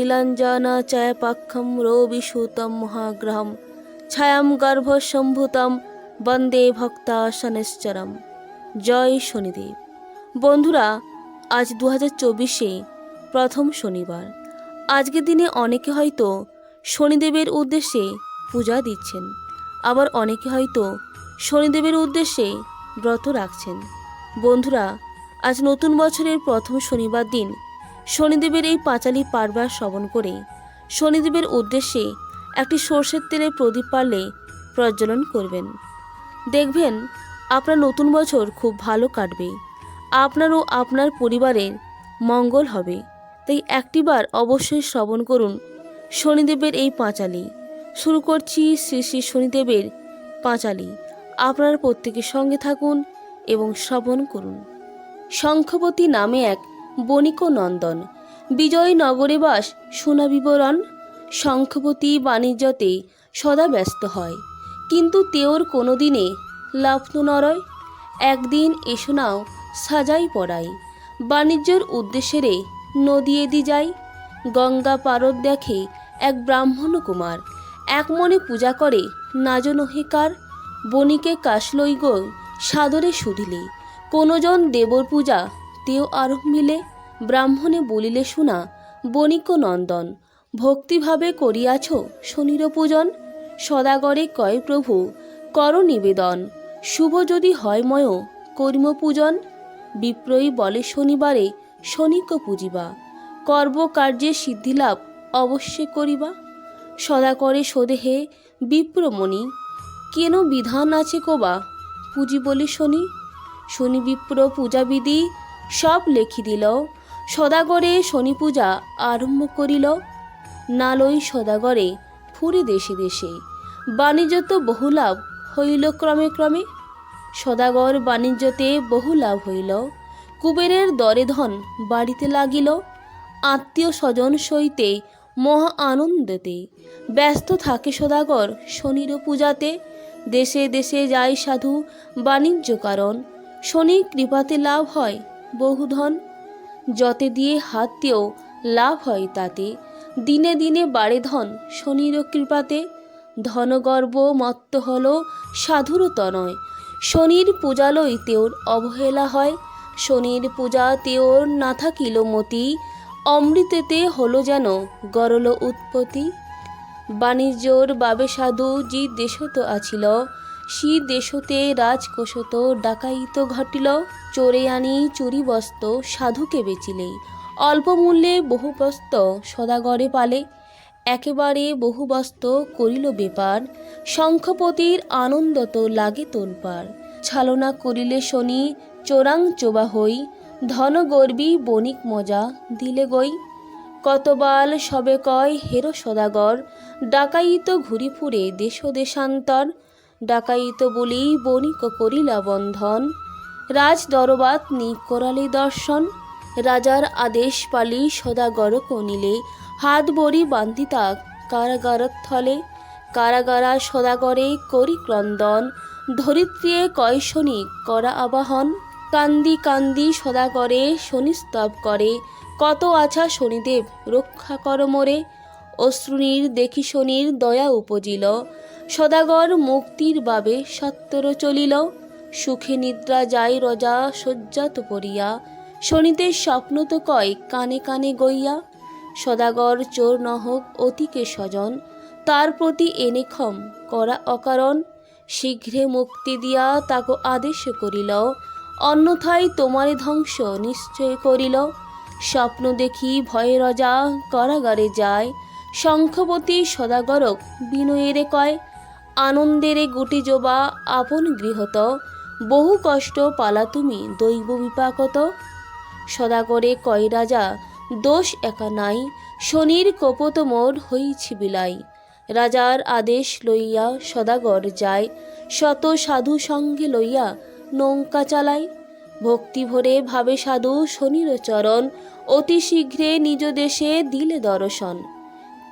নীলাঞ্জন চয়পাক্ষম রবিসূতম মহাগ্রহম, ছায়াম গর্ভসম্ভূতম বন্দে ভক্তা শনিশ্চরম জয় শনিদেব। বন্ধুরা, আজ দু হাজার চব্বিশে প্রথম শনিবার। আজকের দিনে অনেকে হয়তো শনিদেবের উদ্দেশ্যে পূজা দিচ্ছেন, আবার অনেকে হয়তো শনিদেবের উদ্দেশ্যে ব্রত রাখছেন। বন্ধুরা, আজ নতুন বছরের প্রথম শনিবার দিন শনিদেবের এই পাঁচালি পারবার শ্রবণ করে শনিদেবের উদ্দেশ্যে একটি সর্ষের তেলে প্রদীপ পারলে প্রজ্বলন করবেন। দেখবেন, আপনার নতুন বছর খুব ভালো কাটবে। আপনার ও আপনার পরিবারের মঙ্গল হবে। তাই একটিবার অবশ্যই শ্রবণ করুন শনিদেবের এই পাঁচালি। শুরু করছি শ্রী শ্রী শনিদেবের পাঁচালি। আপনার প্রত্যেকের সঙ্গে থাকুন এবং শ্রবণ করুন। শঙ্খপতি নামে এক বণিক নন্দন। বিজয়নগরে বাস সোনা বিবরণ শঙ্খবতী বাণিজ্যতে সদা ব্যস্ত হয়। কিন্তু তেওর কোনো দিনে লাভ তো নরয়, একদিন এসো নাও সাজাই পড়াই। বাণিজ্যর উদ্দেশ্যেরে নদী এদি যাই, গঙ্গা পারদ দেখে এক ব্রাহ্মণ কুমার। এক মনে পূজা করে নাজ নহিকার বণিকে কাশলই গো সাদরে শুধিলে কোনোজন দেবর পূজা তেও আরম্ভিলে ব্রাহ্মণে বলিলে শোনা, বণিক নন্দন, ভক্তিভাবে করিয়াছ শনির পূজন? সদাগরে কয় প্রভু, কর নিবেদন, শুভ যদি হয় ময় কর্ম পূজন? বিপ্রয়ী বলে শনিবারে শনিক পূজিবা কর্মকার্যে সিদ্ধিলাভ অবশ্যই করিবা? সদা করে সদেহে বিপ্রমণি, কেন বিধান আছে কোবা? পুঁজি বলি শনি শনি বিপ্র পূজাবিধি সব লেখি দিল। সদাগরে শনি পূজা আরম্ভ করিল। নালই সদাগরে ফুরে দেশে দেশে। বাণিজ্য তো বহু লাভ হইল ক্রমে ক্রমে। সদাগর বাণিজ্যতে বহু লাভ হইল। কুবেরের দরে ধন বাড়িতে লাগিল। আত্মীয় স্বজন সইতে মহা আনন্দেতে। ব্যস্ত থাকে সদাগর শনির পূজাতে। দেশে দেশে যায় সাধু বাণিজ্য কারণ। শনি কৃপাতে লাভ হয় বহুধন, যতে দিয়ে হাতেও লাভ হয় তাতে। দিনে দিনে বাড়ে ধন, শনির কৃপাতে। ধনগর্ব মত্ত হল সাধুর তনয়। শনির পূজালয় তেওর অবহেলা হয়। শনির পূজা তেওর না থাকিল মতি। অমৃতেতে হলো যেন গরল উৎপত্তি। বাণিজ্যর বাবে সাধু যে দেশত আছিল। সি দেশতে রাজকোষত ডাকাইত ঘটিল। চোরে আনি চুরি বস্ত সাধুকে বেচিলে। অল্প মূল্যে বহু বস্ত সদাগরে পালে। একেবারে বহু বস্ত করিল বেপার। শঙ্খপতির আনন্দ তো লাগে তোলপার। ছালনা করিলে শনি, চোরাং চোবা হই। ধন গর্বী বণিক মজা দিলে গই। কতবাল সবে কয় হেরো সদাগর। ডাকাইত ঘুরি ফুরে দেশ দেশান্তর ডাকাইত বলি বণিক করিলা বন্ধন। রাজ দরবাত নি দর্শন। রাজার আদেশ পালি সদাগর কনিলে। হাত বড়ি বান্ধিতা কারাগারত থলে কারাগারা সদাগরে করি ক্রন্দন। ধরিত্রিয়ে কয় শনি করা আবাহন। কান্দি কান্দি সদাগরে শনি স্তব করে। কত আছা শনিদেব রক্ষা কর মোরে। অশ্রুনীর দেখি শনির দয়া উপজিল। সদাগর মুক্তির বাবে সত্তর চলিল। সুখে নিদ্রা যায় রজা শয্যাত পড়িয়া। শনিতে স্বপ্ন তো কয় কানে কানে গইয়া। সদাগর চোর নহক অতিকে স্বজন, তার প্রতি এনে ক্ষম করা অকারণ। শীঘ্রে মুক্তি দিয়া তাকে আদেশ করিল। অন্যথায় তোমারে ধ্বংস নিশ্চয় করিল। স্বপ্ন দেখি ভয়ে রজা কারাগারে যায়। শঙ্খবতী সদাগরক বিনয়েরে কয়, আনন্দেরে গুটি জোবা আপন গৃহত, বহু কষ্ট পালা তুমি দৈব বিপাকত সদাগরে কয়, রাজা, দোষ একা নাই, শনির কপত মোর হইছি বিলাই রাজার আদেশ লইয়া সদাগর যায়, শত সাধু সঙ্গে লইয়া নৌকা চালায়। ভক্তি ভরে ভাবে সাধু শনির চরণ, অতি শীঘ্রে নিজ দেশে দিলে দর্শন।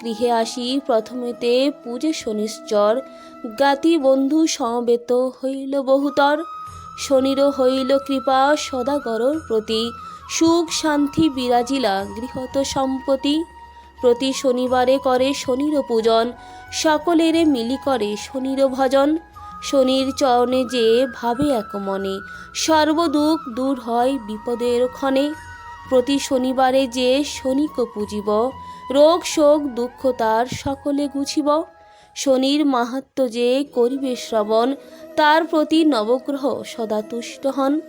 গৃহে আসি, প্রথমেতে পূজে শনিশ্চর। জ্ঞাতি বন্ধু সমবেত হইল বহুতর। শনির হইল কৃপা সদাগরর প্রতি। সুখ, শান্তি বিরাজিলা গৃহত সম্পত্তি। প্রতি শনিবারে করে শনির পূজন। সকলের মিলি করে শনির ভজন। শনির চরণে যে ভাবে এক মনে সর্বদুঃখ দূর হয় বিপদের ক্ষণে। প্রতি শনিবারে যে শনিকে পুজিব, রোগ, শোক, দুঃখ তার সকলে গুছিব। শনির মাহাত্ম যে করিবে শ্রবণ, তার প্রতি নবগ্রহ সদা তুষ্ট হন।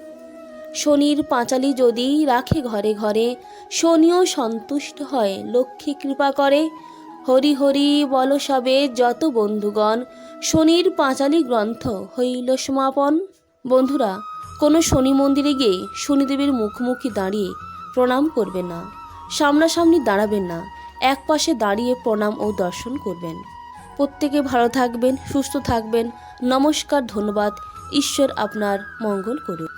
শনির পাঁচালি যদি রাখে ঘরে ঘরে, শনিও সন্তুষ্ট হয়, লক্ষ্মী কৃপা করে। হরি হরি বল সবে যত বন্ধুগণ, শনির পাঁচালি গ্রন্থ হইল সমাপন। বন্ধুরা, কোনো শনি মন্দিরে গিয়ে শনিদেবের মুখোমুখি দাঁড়িয়ে প্রণাম করবে না, সামনাসামনি দাঁড়াবেন না, এক পাশে দাঁড়িয়ে প্রণাম ও দর্শন করবেন। প্রত্যেকে ভালো থাকবেন, সুস্থ থাকবেন, নমস্কার, ধন্যবাদ, ঈশ্বর আপনার মঙ্গল করুন